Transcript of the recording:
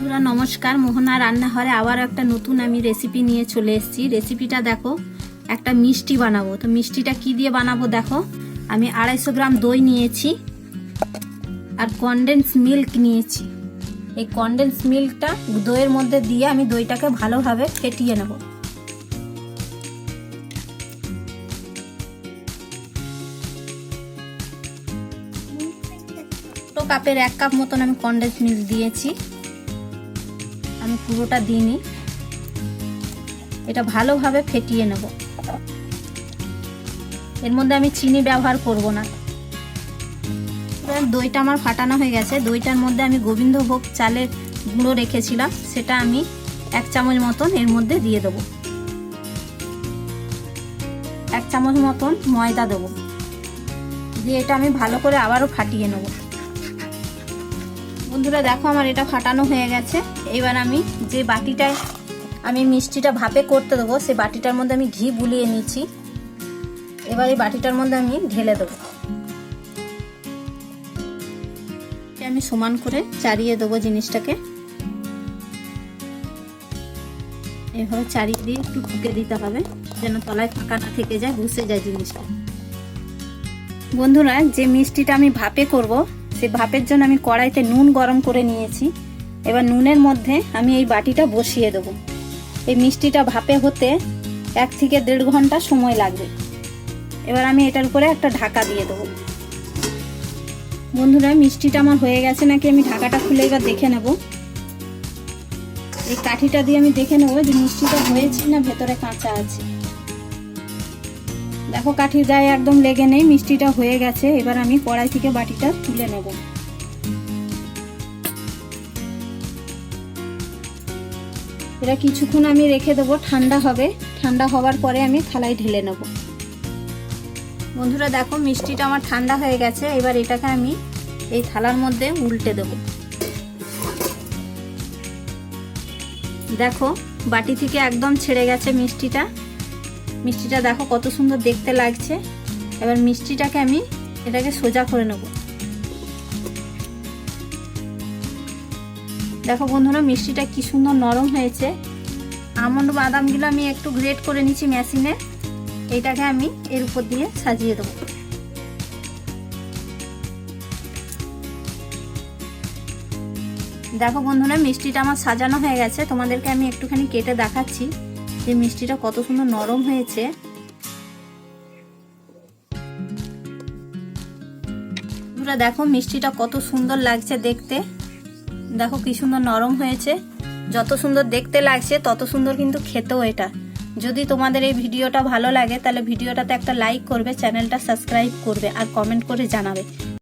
বন্ধুরা, নমস্কার। মোহনা রান্নাঘরে আবার একটা নতুন আমি রেসিপি নিয়ে চলে এসেছি। রেসিপিটা দেখো, একটা মিষ্টি বানাবো। তো মিষ্টিটা কি দিয়ে বানাবো দেখো? আমি আড়াইশো গ্রাম দই নিয়েছি আর কনডেন্স মিল্ক নিয়েছি। এই কনডেন্স মিল্কটা দইয়ের মধ্যে দিয়ে আমি দইটাকে ভালোভাবে ফেটিয়ে নেব। কাপের এক কাপ মতন আমি কনডেন্স মিল্ক দিয়েছি। আমি পুরোটা দিইনি। এটা ভালোভাবে ফেটিয়ে নেব। এর মধ্যে আমি চিনি ব্যবহার করব না। দইটা আমার ফাটানো হয়ে গেছে। দইটার মধ্যে আমি গোবিন্দভোগ চালের গুঁড়ো রেখেছিলাম। সেটা আমি এক চামচ মতন এর মধ্যে দিয়ে দেবো। এক চামচ মতন ময়দা দেবো। দিয়ে এটা আমি ভালো করে আবারও ফাটিয়ে নেব। বন্ধুরা দেখো আমার এটা ফাটানো হয়ে গেছে। এবার আমি যে বাটিটায় আমি মিষ্টিটা ভাপে করতে দেবো, সেই বাটিটার মধ্যে আমি ঘি বুলিয়ে নিচ্ছি। এবার এই বাটিটার মধ্যে আমি ঢেলে দেবো। আমি সমান করে চারিয়ে দেবো জিনিসটাকে। এভাবে চারিয়ে দিয়ে একটু ফুকে দিতে হবে, যেন তলায় ফাঁকা না থেকে যায় বসে যায় জিনিসটা। বন্ধুরা, যে মিষ্টিটা আমি ভাপে করব সে ভাপের জন্য আমি কড়াইতে নুন গরম করে নিয়েছি। এবার নুনের মধ্যে আমি এই বাটিটা বসিয়ে দেবো। এই মিষ্টিটা ভাপে হতে এক থেকে দেড় ঘণ্টা সময় লাগবে। এবার আমি এটার উপরে একটা ঢাকা দিয়ে দেবো। বন্ধুরা, মিষ্টিটা আমার হয়ে গেছে নাকি আমি ঢাকাটা খুলে এবার দেখে নেব। এই কাঠিটা দিয়ে আমি দেখে নেব যে মিষ্টিটা হয়েছে না ভেতরে কাঁচা আছে। দেখো, কাঠির গায়ে একদম লেগে নেই, মিষ্টিটা হয়ে গেছে। এবার আমি কড়াই থেকে বাটিটা তুলে নেব। এটা কিছুক্ষণ আমি রেখে দেবো, ঠান্ডা হবে। ঠান্ডা হওয়ার পরে আমি থালায় ঢেলে নেব। বন্ধুরা, দেখো, মিষ্টিটা আমার ঠান্ডা হয়ে গেছে। এবার এটাকে আমি এই থালার মধ্যে উল্টে দেব। দেখো, বাটি থেকে একদম ছেড়ে গেছে মিষ্টিটা। মিষ্টিটা দেখো কত সুন্দর দেখতে লাগছে। এবার মিষ্টিটাকে আমি এটাকে সোজা করে নেব। দেখো বন্ধুরা, মিষ্টিটা কি সুন্দর নরম হয়েছে। আমন্ড বাদামগুলো আমি একটু গ্রেট করে নিচ্ছি মেশিনে। এইটাকে আমি এর উপর দিয়ে সাজিয়ে দেবো। দেখো বন্ধুরা, মিষ্টিটা আমার সাজানো হয়ে গেছে। তোমাদেরকে আমি একটুখানি কেটে দেখাচ্ছি। যে মিষ্টিটা কত সুন্দর নরম হয়েছে। বন্ধুরা দেখো মিষ্টিটা কত সুন্দর লাগছে দেখতে। দেখো কি সুন্দর নরম হয়েছে। যত সুন্দর দেখতে লাগছে, তত সুন্দর কিন্তু খেতেও এটা। যদি তোমাদের এই ভিডিওটা ভালো লাগে, তাহলে ভিডিওটাতে একটা লাইক করবে, চ্যানেলটা সাবস্ক্রাইব করবে আর কমেন্ট করে জানাবে।